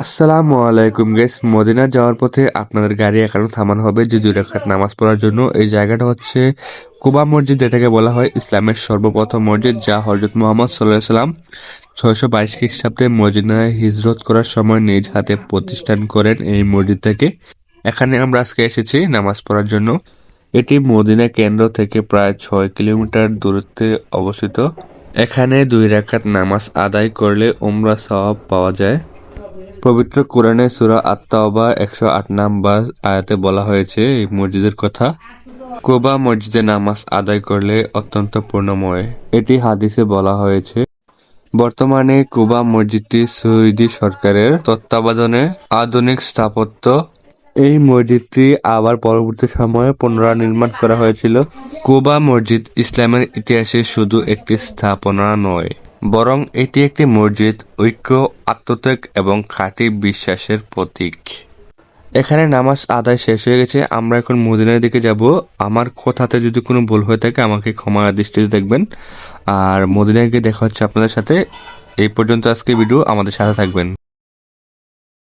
আসসালামু আলাইকুম guess Medina যাওয়ার পথে আপনাদের গাড়ি এখানে থামানো হবে। যে দুই রাকাত নামাজ পড়ার জন্য, এই জায়গাটা হচ্ছে কুবা মসজিদ, যেটাকে বলা হয় ইসলামের সর্বপ্রথম মসজিদ, যা হজরত মোহাম্মদ সাল্লাহ সাল্লাম ছয়শো বাইশ খ্রিস্টাব্দে মদিনায় হিজরত করার সময় নিজ হাতে প্রতিষ্ঠান করেন এই মসজিদ থেকে। এখানে আমরা আজকে এসেছি নামাজ পড়ার জন্য। এটি মদিনা কেন্দ্র থেকে প্রায় ছয় কিলোমিটার দূরত্বে অবস্থিত। এখানে দুই রাকাত নামাজ আদায় করলে উমরা সওয়াব পাওয়া যায়। পবিত্র কোরআনে সুরা আত্মাওবা একশো আট নাম্বার আয়াতে বলা হয়েছে এই মসজিদের কথা। কোবা মসজিদে নামাজ আদায় করলে অত্যন্ত পূর্ণময়। এটি হাদিসে বলা হয়েছে, বর্তমানে কুবা মসজিদটি সৌদি সরকারের তত্ত্বাবধানে আধুনিক স্থাপত্য। এই মসজিদটি আবার পরবর্তী সময়ে পুনর্নির্মাণ করা হয়েছিল। কুবা মসজিদ ইসলামের ইতিহাসে শুধু একটি স্থাপনা নয়। বরং এটি একটি মসজিদ, ঐক্য, আত্মত্যাগ এবং খাঁটি বিশ্বাসের প্রতীক। এখানে নামাজ আদায় শেষ হয়ে গেছে, আমরা এখন মদিনার দিকে যাব। আমার কোথাতে যদি কোনো ভুল হয়ে থাকে, আমাকে ক্ষমার দৃষ্টিতে দেখবেন। আর মদিনায় গিয়ে দেখা হচ্ছে আপনাদের সাথে। এই পর্যন্ত আজকে ভিডিও আমাদের সাথে থাকবেন।